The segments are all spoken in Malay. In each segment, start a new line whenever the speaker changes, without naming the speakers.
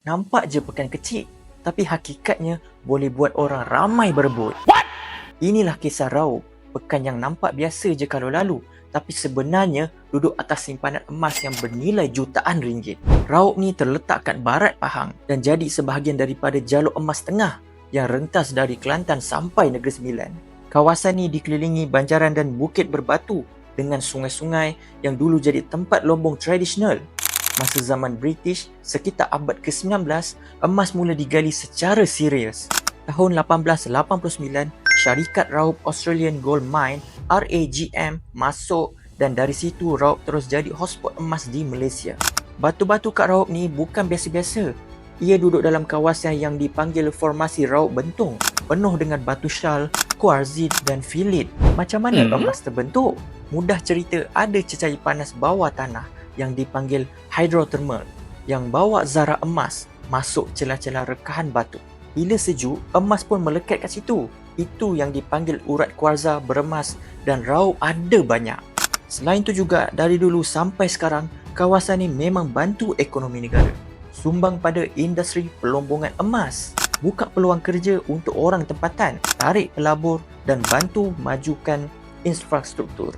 Nampak je pekan kecil, tapi hakikatnya boleh buat orang ramai berebut. What? Inilah kisah Raup, pekan yang nampak biasa je kalau lalu, tapi sebenarnya duduk atas simpanan emas yang bernilai jutaan ringgit. Raup ni terletak kat barat Pahang dan jadi sebahagian daripada jalur emas tengah yang rentas dari Kelantan sampai Negeri Sembilan. Kawasan ni dikelilingi banjaran dan bukit berbatu dengan sungai-sungai yang dulu jadi tempat lombong tradisional masa zaman British sekitar abad ke-19 emas mula digali secara serius. Tahun 1889 syarikat Raup Australian Gold Mine RAGM masuk dan dari situ Raup terus jadi hotspot emas di Malaysia. Batu-batu kat Raup ni bukan biasa-biasa. Ia duduk dalam kawasan yang dipanggil formasi Raup Bentung penuh dengan batu syal, kuarzit dan filit. Macam mana hmm. emas terbentuk? Mudah cerita ada cecair panas bawah tanah yang dipanggil hydrothermal yang bawa zarah emas masuk celah-celah rekahan batu. Bila sejuk, emas pun melekat kat situ. Itu yang dipanggil urat kuarza beremas dan raup ada banyak. Selain itu juga, dari dulu sampai sekarang, kawasan ini memang bantu ekonomi negara. Sumbang pada industri pelombongan emas. Buka peluang kerja untuk orang tempatan, tarik pelabur dan bantu majukan infrastruktur.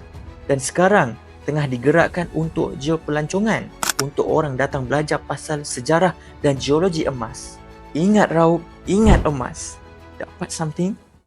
Dan sekarang, tengah digerakkan untuk geopelancongan untuk orang datang belajar pasal sejarah dan geologi emas. Ingat Raup, ingat emas. Dapat something?